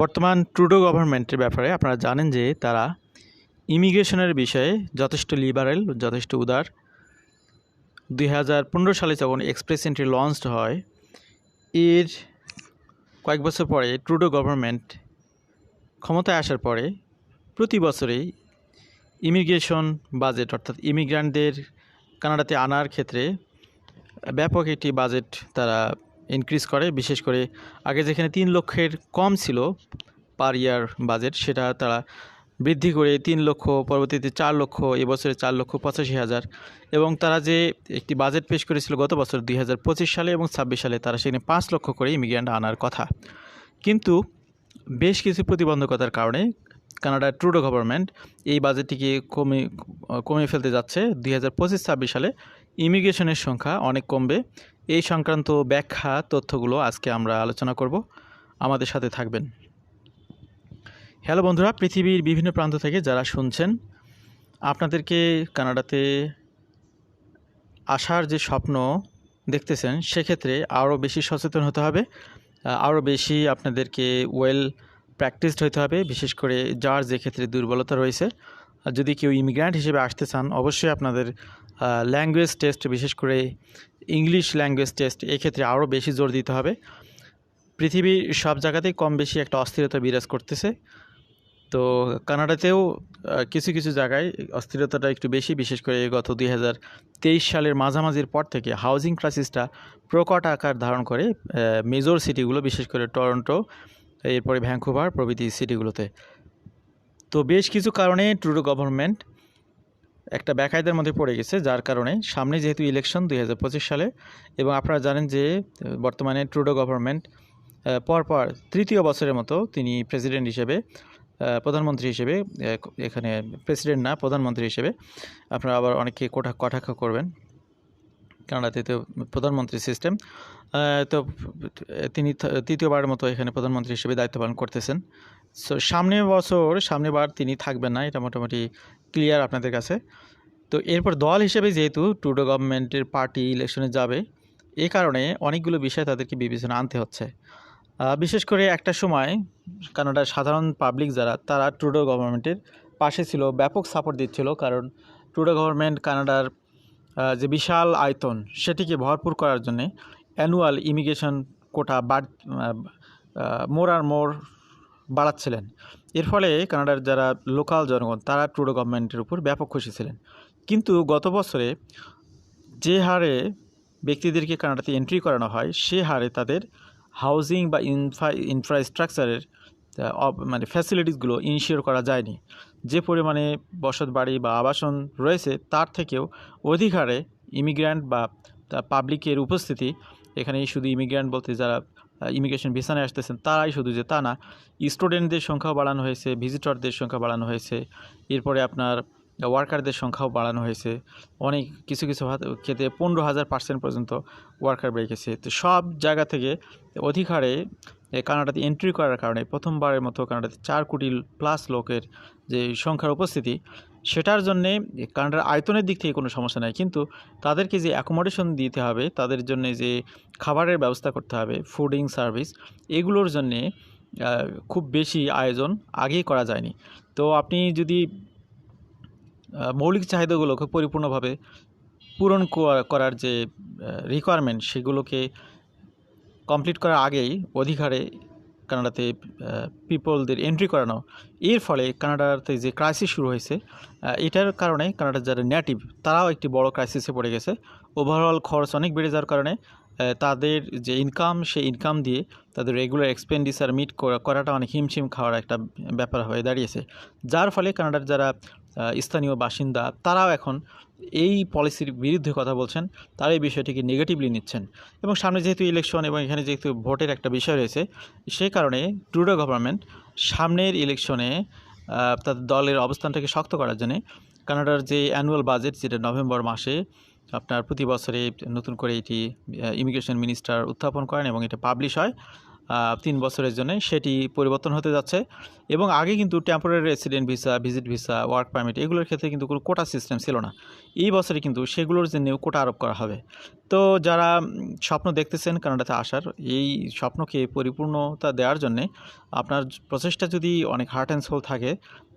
বর্তমান ট্রুডো গভর্নমেন্টের ব্যাপারে আপনারা জানেন যে তারা ইমিগ্রেশনের বিষয়ে যথেষ্ট লিবারেল, যথেষ্ট উদার। দুই হাজার পনেরো সালে যখন এক্সপ্রেস এন্ট্রি লঞ্চড হয়, এর কয়েক বছর পরে ট্রুডো গভর্নমেন্ট ক্ষমতায় আসার পরে প্রতি বছরেই ইমিগ্রেশন বাজেট, অর্থাৎ ইমিগ্রান্টদের কানাডাতে আনার ক্ষেত্রে ব্যাপক একটি বাজেট তারা ইনক্রিজ করে, বিশেষ করে আগে যেখানে তিন লক্ষের কম ছিল পার ইয়ার বাজেট সেটা তারা বৃদ্ধি করে তিন লক্ষ, পরবর্তীতে চার লক্ষ, এবছরে চার লক্ষ পঁচাশি হাজার। এবং তারা যে একটি বাজেট পেশ করেছিল গত বছর দুই হাজার পঁচিশ সালে এবং ছাব্বিশ সালে, তারা সেখানে পাঁচ লক্ষ করে ইমিগ্রেন্ট আনার কথা। কিন্তু বেশ কিছু প্রতিবন্ধকতার কারণে কানাডার ট্রুডো গভর্নমেন্ট এই বাজেটটিকে কমে কমিয়ে ফেলতে যাচ্ছে। দুই হাজার সালে ইমিগ্রেশনের সংখ্যা অনেক কমবে। এই সংক্রান্ত ব্যাখ্যা, তথ্যগুলো আজকে আমরা আলোচনা করব। আমাদের সাথে থাকবেন। হ্যালো বন্ধুরা, পৃথিবীর বিভিন্ন প্রান্ত থেকে যারা শুনছেন, আপনাদেরকে কানাডাতে আসার যে স্বপ্ন দেখতেছেন, সেক্ষেত্রে আরও বেশি সচেতন হতে হবে। আরও বেশি আপনাদেরকে ওয়েল প্র্যাকটিসড হতে হবে, বিশেষ করে যার যে ক্ষেত্রে দুর্বলতা রয়েছে। যদি কেউ ইমিগ্র্যান্ট হিসেবে আসতে চান, অবশ্যই আপনাদের ল্যাঙ্গুয়েজ টেস্ট বিশেষ করে ইংলিশ ল্যাঙ্গুয়েজ টেস্ট এক্ষেত্রে আরও বেশি জোর দিতে হবে। পৃথিবীর সব জায়গাতেই কম বেশি একটা অস্থিরতা বিরাজ করতেছে। তো কানাডাতেও কিছু কিছু জায়গায় অস্থিরতাটা একটু বেশি, বিশেষ করে গত দুই হাজার তেইশ সালের মাঝামাঝির পর থেকে হাউজিং ক্রাইসিসটা প্রকট আকার ধারণ করে মেজর সিটিগুলো বিশেষ করে টরন্টো এরপরে ভ্যাঙ্কুভার প্রভৃতি সিটিগুলোতে তো বেশ কিছু কারণে ট্রুডো গভর্নমেন্ট একটা বেকায়দার মধ্যে পড়ে গেছে, যার কারণে সামনে যেহেতু ইলেকশন দুই হাজার পঁচিশ সালে এবং আপনারা জানেন যে, বর্তমানে ট্রুডো গভর্নমেন্ট পরপর তৃতীয় বছরের মতো তিনি প্রেসিডেন্ট হিসেবে প্রধানমন্ত্রী হিসেবে এখানে প্রেসিডেন্ট না, প্রধানমন্ত্রী হিসেবে, আপনারা আবার অনেকে কোটা কটাক্ষ করবেন। কানাডাতে তো প্রধানমন্ত্রী সিস্টেম তো তিনি তৃতীয়বারের মতো এখানে প্রধানমন্ত্রী হিসেবে দায়িত্ব পালন করতেছেন। সো সামনের বছর সামনেবার তিনি থাকবেন না, এটা মোটামুটি ক্লিয়ার আপনাদের কাছে। তো এরপর দল হিসেবে যেহেতু টুডো গভর্নমেন্টের পার্টি ইলেকশনে যাবে এই কারণে অনেকগুলো বিষয় তাদেরকে বিবেচনা আনতে হচ্ছে। বিশেষ করে একটা সময় কানাডার সাধারণ পাবলিক যারা, তারা ট্রুডো গভর্নমেন্টের পাশে ছিল, ব্যাপক সাপোর্ট দিচ্ছিল, কারণ ট্রুডো গভর্নমেন্ট কানাডার যে বিশাল আয়তন সেটিকে ভরপুর করার জন্যে অ্যানুয়াল ইমিগ্রেশন কোটা বাড় মোর আর মোর বাড়াচ্ছিলেন। এর ফলে কানাডার যারা লোকাল জনগণ, তারা ট্রুডো গভর্নমেন্টের উপর ব্যাপক খুশি ছিলেন। কিন্তু গত বছরে যে হারে ব্যক্তিদেরকে কানাডাতে এন্ট্রি করানো হয়, সে হারে তাদের হাউজিং বা ইনফ্রা ইনফ্রাস্ট্রাকচারের মানে ফ্যাসিলিটিসগুলো ইনশিওর করা যায়নি। যে পরিমাণে বসত বাড়ি বা আবাসন রয়েছে তার থেকেও অধিক হারে ইমিগ্র্যান্ট বা পাবলিকের উপস্থিতি এখানে শুধু ইমিগ্র্যান্ট বলতে যারা ইমিগ্রেশন ভিসানে আসতেছেন তারাই শুধু যে তা না স্টুডেন্টদের সংখ্যাও বাড়ানো হয়েছে ভিজিটরদের সংখ্যা বাড়ানো হয়েছে এরপরে আপনার ওয়ার্কারদের সংখ্যাও বাড়ানো হয়েছে। অনেক কিছু কিছু ক্ষেত্রে পনেরো হাজার পার্সেন্ট পর্যন্ত ওয়ার্কার বেড়ে গেছে। তো সব জায়গা থেকে অধিক হারে এ, কানাডাতে এন্ট্রি করার কারণে প্রথমবারের মতো কানাডাতে চার কোটি প্লাস লোকের যে সংখ্যার উপস্থিতি, সেটার জন্যে কানাডার আয়তনের দিক থেকে কোনো সমস্যা নাই। কিন্তু তাদেরকে যে অ্যাকোমোডেশন দিতে হবে, তাদের জন্য যে খাবারের ব্যবস্থা করতে হবে ফুডিং সার্ভিস এগুলোর জন্যে খুব বেশি আয়োজন আগেই করা যায়নি। তো আপনি যদি মৌলিক চাহিদাগুলোকে পরিপূর্ণভাবে পূরণ করা- করার যে রিকোয়ারমেন্ট সেগুলোকে কমপ্লিট করার আগেই অধিকারে কানাডাতে পিপলদের এন্ট্রি করানো। এর ফলে কানাডাতে যে ক্রাইসিস শুরু হয়েছে এটার কারণে কানাডার যারা নেটিভ তারাও একটি বড় ক্রাইসিসে পড়ে গেছে। ওভারঅল খরচ অনেক বেড়ে যাওয়ার কারণে তাদের যে ইনকাম সেই ইনকাম দিয়ে তাদের রেগুলার এক্সপেন্ডিচার মিট করাটা অনেক হিমশিম খাওয়ার একটা ব্যাপার হয়ে দাঁড়িয়েছে। যার ফলে কানাডার যারা স্থানীয় বাসিন্দা, তারাও এখন এই পলিসির বিরুদ্ধে কথা বলছেন তারা এই বিষয়টিকে নেগেটিভলি নিচ্ছেন। এবং সামনে যেহেতু ইলেকশন এবং এখানে যেহেতু ভোটের একটা বিষয় রয়েছে সেই কারণে ট্রুডো গভর্নমেন্ট সামনের ইলেকশনে তাদের দলের অবস্থানটাকে শক্ত করার জন্য কানাডার যে অ্যানুয়াল বাজেট যেটা নভেম্বর মাসে আপনার প্রতি বছরে নতুন করে এটি ইমিগ্রেশন মিনিস্টার উত্থাপন করেন এবং এটা পাবলিশ হয়। তিন বছরের জন্য সেটি পরিবর্তন হতে যাচ্ছে। এবং আগে কিন্তু temporary resident visa visit visa work permit এগুলোর ক্ষেত্রে কিন্তু কোনো কোটা সিস্টেম ছিল না। এই বছরে কিন্তু সেগুলোর জন্যও কোটা আরোপ করা হবে। তো যারা স্বপ্ন দেখতেছেন কানাডাতে আসার, এই স্বপ্নকে পরিপূর্ণতা দেওয়ার জন্যে আপনার প্রচেষ্টা যদি অনেক হার্ট অ্যান্ড সোল থাকে,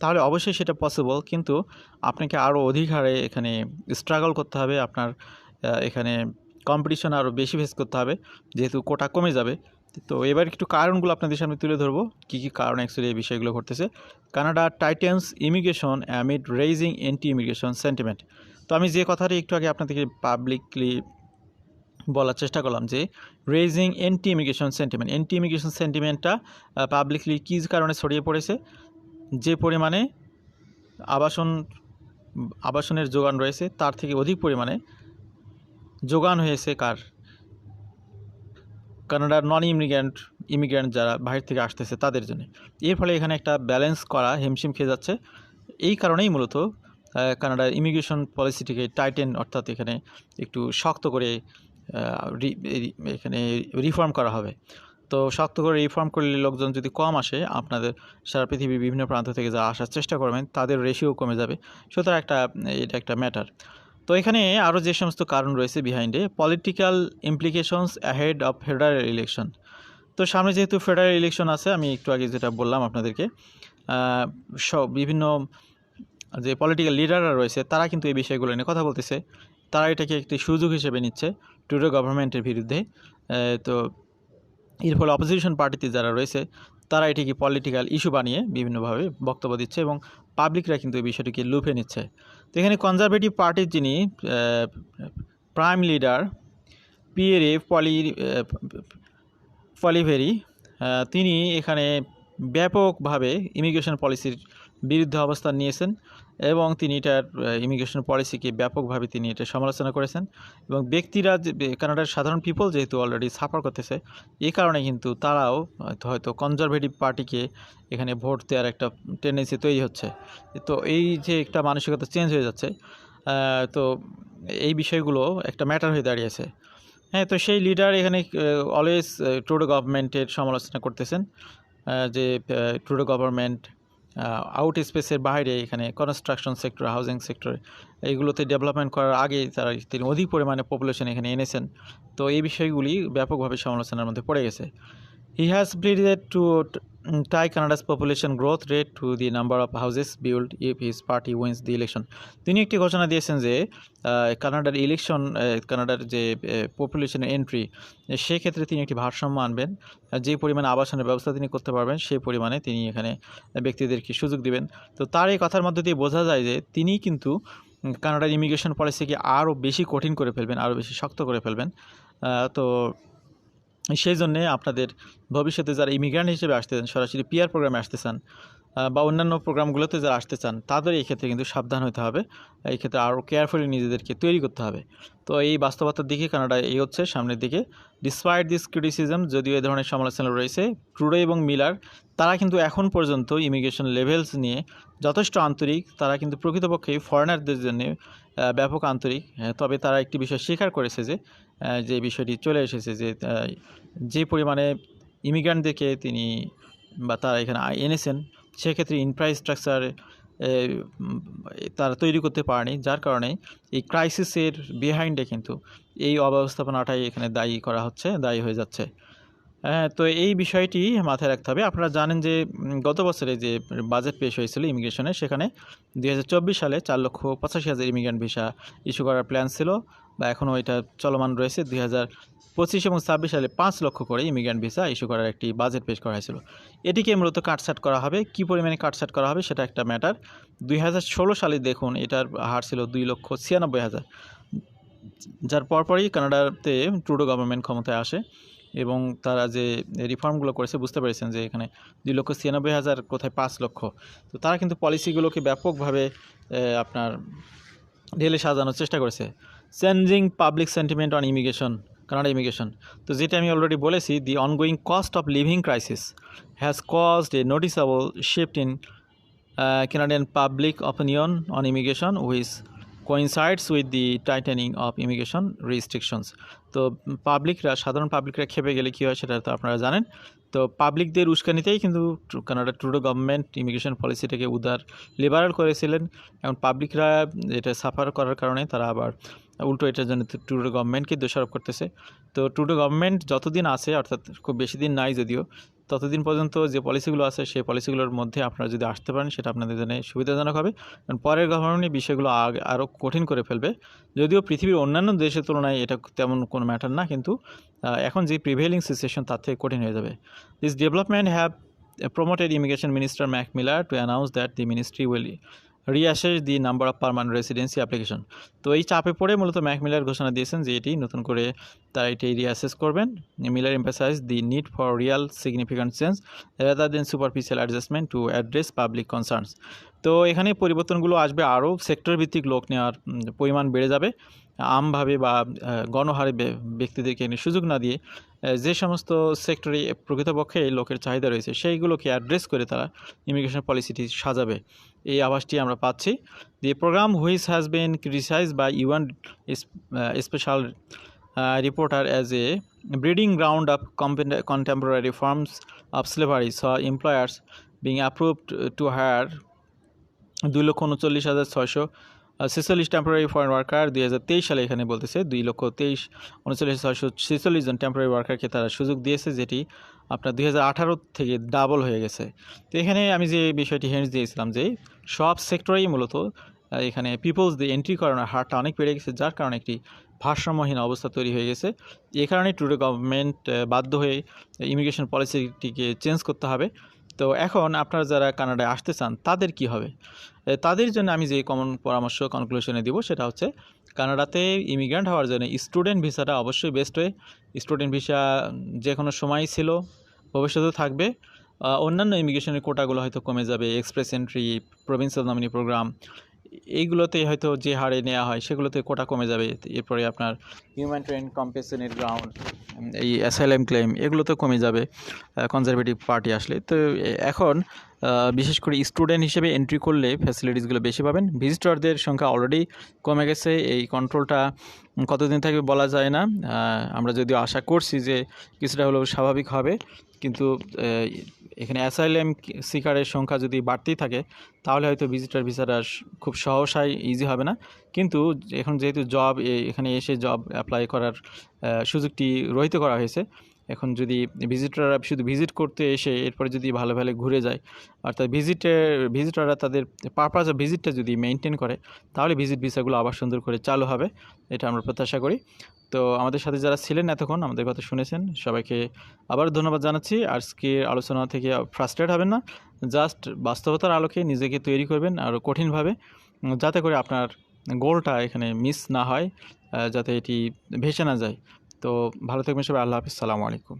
তাহলে অবশ্যই সেটা পসিবল কিন্তু আপনাকে আরও অধিক হারে এখানে স্ট্রাগল করতে হবে। আপনার এখানে কম্পিটিশন আরও বেশি ফেস করতে হবে। যেহেতু কোটা কমে যাবে তো এবার একটু কারণগুলো আপনাদের সামনে তুলে ধরবো। কী কী কারণ অ্যাকচুয়ালি এই বিষয়গুলো ঘটতেছে? Canada tightens immigration amid raising anti immigration sentiment তো আমি যে কথাটি একটু আগে আপনাদেরকে পাবলিকলি বলার চেষ্টা করলাম যে raising anti immigration sentiment anti immigration সেন্টিমেন্টটা publicly কী কারণে ছড়িয়ে পড়েছে? যে পরিমাণে আবাসন, আবাসনের যোগান রয়েছে, তার থেকে অধিক পরিমাণে যোগান হয়েছে কার? কানাডার নন ইমিগ্র্যান্ট ইমিগ্র্যান্ট যারা বাইরে থেকে আসতেছে তাদের জন্য। এর ফলে এখানে একটা ব্যালেন্স করা হিমশিম খেয়ে যাচ্ছে। এই কারণেই মূলত কানাডার ইমিগ্রেশন পলিসিটিকে টাইটেন অর্থাৎ এখানে একটু শক্ত করে এখানে রিফর্ম করা হবে। তো শক্ত করে রিফর্ম করলে লোকজন যদি কম আসে, আপনাদের সারা পৃথিবীর বিভিন্ন প্রান্ত থেকে যা আসার চেষ্টা করবেন, তাদের রেশিও কমে যাবে। সুতরাং একটা, এটা একটা ম্যাটার তো এখানে আরও যে সমস্ত কারণ রয়েছে বিহাইন্ডে political implications ahead of federal election তো সামনে যেহেতু ফেডারেল ইলেকশন আছে, আমি একটু আগে যেটা বললাম আপনাদেরকে সব বিভিন্ন যে পলিটিক্যাল লিডাররা রয়েছে, তারা কিন্তু এই বিষয়গুলো নিয়ে কথা বলতেছে। তারা এটাকে একটি সুযোগ হিসেবে নিচ্ছে টুডো গভর্নমেন্টের বিরুদ্ধে। তো এর ফলে অপোজিশন পার্টিতে যারা রয়েছে, তারা এটিকে পলিটিক্যাল ইস্যু বানিয়ে বিভিন্নভাবে বক্তব্য দিচ্ছে এবং পাবলিকরা কিন্তু এই বিষয়টিকে লুফে নিচ্ছে। এখানে কনজারভেটিভ পার্টির যিনি প্রাইম লিডার পিএরএ পলি পলিভেরি তিনি এখানে ব্যাপকভাবে ইমিগ্রেশন পলিসির বিরুদ্ধে অবস্থান নিয়েছেন। এবং তিনি এটার ইমিগ্রেশন পলিসিকে ব্যাপকভাবে তিনি এটা সমালোচনা করেছেন এবং ব্যক্তিরা কানাডার সাধারণ পিপল যেহেতু অলরেডি সাফার করতেছে এই কারণে কিন্তু তারাও হয়তো কনজারভেটিভ পার্টিকে এখানে ভোট দেওয়ার একটা টেন্ডেন্সি তৈরি হচ্ছে। তো এই যে একটা মানসিকতা চেঞ্জ হয়ে যাচ্ছে তো এই বিষয়গুলো একটা ম্যাটার হয়ে দাঁড়িয়েছে হ্যাঁ তো সেই লিডার এখানে অলওয়েজ ট্রুডো গভর্নমেন্টের সমালোচনা করতেছেন যে ট্রুডো গভর্নমেন্ট আউট স্পেসের বাইরে এখানে কনস্ট্রাকশন সেক্টর হাউজিং সেক্টর এইগুলোতে ডেভেলপমেন্ট করার আগে তারা তিনি অধিক পরিমাণে পপুলেশন এখানে এনেছেন। তো এই বিষয়গুলি ব্যাপকভাবে সমালোচনার মধ্যে পড়ে গেছে। He has pledged to tie Canada's population growth rate to the number of houses build if his party wins the election তিনি একটি ঘোষণা দিয়েছেন যে কানাডার ইলেকশন কানাডার যে পপুলেশন এন্ট্রি সেক্ষেত্রে তিনি একটি ভারসাম্য আনবেন। যে পরিমাণে আবাসনের ব্যবস্থা তিনি করতে পারবেন সেই পরিমাণে তিনি এখানে ব্যক্তিদেরকে সুযোগ দিবেন। তো তার এই কথার মধ্যে দিয়ে বোঝা যায় যে, তিনি কিন্তু কানাডার ইমিগ্রেশন পলিসিকে আরও বেশি কঠিন করে ফেলবেন, আরও বেশি শক্ত করে ফেলবেন। তো সেই জন্যে আপনাদের ভবিষ্যতে যারা ইমিগ্রান্ট হিসেবে আসতে চান সরাসরি পিআর প্রোগ্রামে আসতে চান বা অন্যান্য প্রোগ্রামগুলোতে যারা আসতে চান তাদের এই ক্ষেত্রে কিন্তু সাবধান হতে হবে। এই ক্ষেত্রে আরও কেয়ারফুলি নিজেদেরকে তৈরি করতে হবে। তো এই বাস্তবতার দিকে কানাডা এই হচ্ছে সামনের দিকে। ডিসপাইট দিস ক্রিটিসিজম যদিও এই ধরনের সমালোচনা রয়েছে ট্রুডো এবং মিলার তারা কিন্তু এখন পর্যন্ত ইমিগ্রেশন লেভেলস নিয়ে যথেষ্ট আন্তরিক। তারা কিন্তু প্রকৃতপক্ষে ফরেনারদের জন্য ব্যাপক আন্তরিক। হ্যাঁ, তবে তারা একটি বিষয় স্বীকার করেছে যে যে বিষয়টি চলে এসেছে যে যে পরিমাণে ইমিগ্রান্টদেরকে তিনি বা তারা এখানে এনেছেন সেক্ষেত্রে ইনফ্রাস্ট্রাকচার তারা তৈরি করতে পারেনি। যার কারণে এই ক্রাইসিসের বিহাইন্ডে কিন্তু এই অব্যবস্থাপনাটাই এখানে দায়ী করা হচ্ছে, দায়ী হয়ে যাচ্ছে। তো এই বিষয়টি মাথায় রাখতে হবে। আপনারা জানেন যে গত বছরে যে বাজেট পেশ হয়েছিল ইমিগ্রেশনে, সেখানে দুই হাজার চব্বিশ সালে চার লক্ষ পঁচাশি হাজার ইমিগ্রেন্ট ভিসা ইস্যু করার প্ল্যান ছিল বা এখনও এটা চলমান রয়েছে। দুই পঁচিশ এবং ছাব্বিশ সালে পাঁচ লক্ষ করে ইমিগ্রেন্ট ভিসা ইস্যু করার একটি বাজেট পেশ করা হয়েছিল। এটিকে মূলত কাটছাট করা হবে। কী পরিমাণে কাটছাট করা হবে সেটা একটা ম্যাটার। দুই হাজার ষোলো সালে দেখুন, এটার হার ছিল দুই লক্ষ ছিয়ানব্বই হাজার। যার পরপরই কানাডাতে ট্রুডো গভর্নমেন্ট ক্ষমতায় আসে। এবং তারা যে রিফর্মগুলো করেছে বুঝতে পেরেছেন যে এখানে দুই লক্ষ ছিয়ানব্বই হাজার কোথায় পাঁচ লক্ষ। তো তারা কিন্তু পলিসিগুলোকে ব্যাপকভাবে আপনার ঢেলে সাজানোর চেষ্টা করেছে। Changing public sentiment on immigration Canada immigration তো যেটা আমি অলরেডি বলেছি the ongoing cost of living crisis has caused a noticeable shift in Canadian public opinion on immigration, which coincides with the tightening of immigration restrictions তো পাবলিকরা সাধারণ পাবলিকরা খেপে গেলে কী হয় সেটা তো আপনারা জানেন। তো পাবলিকদের উস্কানিতেই কিন্তু কানাডা ট্রুডো গভর্নমেন্ট ইমিগ্রেশন পলিসিটাকে উদার লিবারাল করেছিলেন এখন পাবলিকরা এটা সাফার করার কারণে তারা আবার উল্টো এটার জন্য ট্রুডো গভর্নমেন্টকে দোষারোপ করতেছে। তো ট্রুডো গভর্নমেন্ট যতদিন আছে, অর্থাৎ খুব বেশি দিন নাই যদিও ততদিন পর্যন্ত যে পলিসিগুলো আছে, সেই পলিসিগুলোর মধ্যে আপনারা যদি আসতে পারেন, সেটা আপনাদের জন্য সুবিধাজনক হবে। কারণ পরের গভর্নমেন্ট বিষয়গুলো আগে আরও কঠিন করে ফেলবে। যদিও পৃথিবীর অন্যান্য দেশের তুলনায় এটা তেমন কোনো ম্যাটার না, কিন্তু এখন যে প্রিভেলিং সিচুয়েশন তার থেকে কঠিন হয়ে যাবে। This development have promoted immigration minister Marc Miller to announce that the ministry will reassess the number of permanent residency application. তো এই চাপে পড়ে মূলত ম্যাক মিলার ঘোষণা দিয়েছেন যে এটি নতুন করে তারা এটি রিঅ্যাসেস করবেন। Miller emphasize the need for real significant change rather than superficial adjustment to address public concerns তো এখানে পরিবর্তনগুলো আসবে আরও সেক্টর ভিত্তিক লোক নেওয়ার পরিমাণ বেড়ে যাবে। আমভাবে বা গণহারে ব্যক্তিদেরকে এনে সুযোগ না দিয়ে যে সমস্ত সেক্টরে প্রকৃতপক্ষে লোকের চাহিদা রয়েছে, সেইগুলোকে অ্যাড্রেস করে তারা ইমিগ্রেশন পলিসিটি সাজাবে। এই আভাসটি আমরা পাচ্ছি। The program which has been criticize by UN special reporter as a breeding ground of contemporary forms of slavery saw employers being approved to hire দুই লক্ষ উনচল্লিশ হাজার ছয়শো ছেচল্লিশ টেম্পোরারি ফরেন ওয়ার্কার দুই হাজার তেইশ সালে এখানে বলতেছে দুই লক্ষ তেইশ উনচল্লিশ ছয়শো ছেচল্লিশ জন টেম্পোরারি ওয়ার্কারকে তারা সুযোগ দিয়েছে, যেটি আপনার দুই হাজার আঠারো থেকে ডাবল হয়ে গেছে। তো এখানে আমি যে বিষয়টি হেন্স দিয়েছিলাম যে সব সেক্টরেই মূলত এখানে পিপলস দিয়ে এন্ট্রি করানোর হারটা অনেক বেড়ে গেছে, যার কারণে একটি ভারসাম্যহীন অবস্থা তৈরি হয়ে গেছে। এই কারণে টুডে গভর্নমেন্ট বাধ্য হয়ে ইমিগ্রেশন পলিসিটিকে চেঞ্জ করতে হবে। তো এখন আপনারা যারা কানাডায় আসতে চান, তাদের কি হবে? তাদের জন্য আমি যে কমন পরামর্শ কনক্লুশনে দিব সেটা হচ্ছে, কানাডাতে ইমিগ্রান্ট হওয়ার জন্য স্টুডেন্ট ভিসাটা অবশ্যই বেস্ট হয় স্টুডেন্ট ভিসা যে কোনো সময় ছিল, ভবিষ্যতেও থাকবে। অন্যান্য ইমিগ্রেশনের কোটাগুলো হয়তো কমে যাবে express entry provincial nominee program এইগুলোতে হয়তো যে হারে নেওয়া হয় সেগুলোতে কোটা কমে যাবে। এরপরে আপনার হিউম্যান ট্রেন কম্পেশনের গ্রাউন্ড এই অ্যাসাইলাম ক্লেম এগুলোতে কমে যাবে কনজারভেটিভ পার্টি আসলে। তো এখন বিশেষ করে স্টুডেন্ট হিসেবে এন্ট্রি করলে ফ্যাসিলিটিসগুলো বেশি পাবেন। ভিজিটরদের সংখ্যা অলরেডি কমে গেছে। এই কন্ট্রোলটা কতদিন থাকবে বলা যায় না। আমরা যদিও আশা করছি যে কিছুটা হলেও স্বাভাবিক হবে কিন্তু এখানে অ্যাসাইলেম সিকারের সংখ্যা যদি বাড়তেই থাকে, তাহলে হয়তো ভিজিটার ভিসাটা খুব সহসাই ইজি হবে না। কিন্তু এখন যেহেতু জব এখানে এসে জব অ্যাপ্লাই করার সুযোগটি রহিত করা হয়েছে, এখন যদি ভিজিটররা শুধু ভিজিট করতে এসে এরপরে যদি ভালো ভালো ঘুরে যায়, অর্থাৎ ভিজিটে ভিজিটররা তাদের পারপাস অফ ভিজিটটা যদি মেনটেন করে, তাহলে ভিজিট ভিসাগুলো আবার সুন্দর করে চালু হবে, এটা আমরা প্রত্যাশা করি। তো আমাদের সাথে যারা ছিলেন এতক্ষণ আমাদের কথা শুনেছেন, সবাইকে আবার ধন্যবাদ জানাচ্ছি। আজকে আলোচনা থেকে ফ্রাস্ট্রেট হবেন না জাস্ট বাস্তবতার আলোকে নিজেকে তৈরি করবেন আরও কঠিনভাবে, যাতে করে আপনার গোলটা এখানে মিস না হয় যাতে এটি ভেসে না যায়। তো ভালো থাকবেন সবাই, আল্লাহ হাফিজ, সালামু আলাইকুম।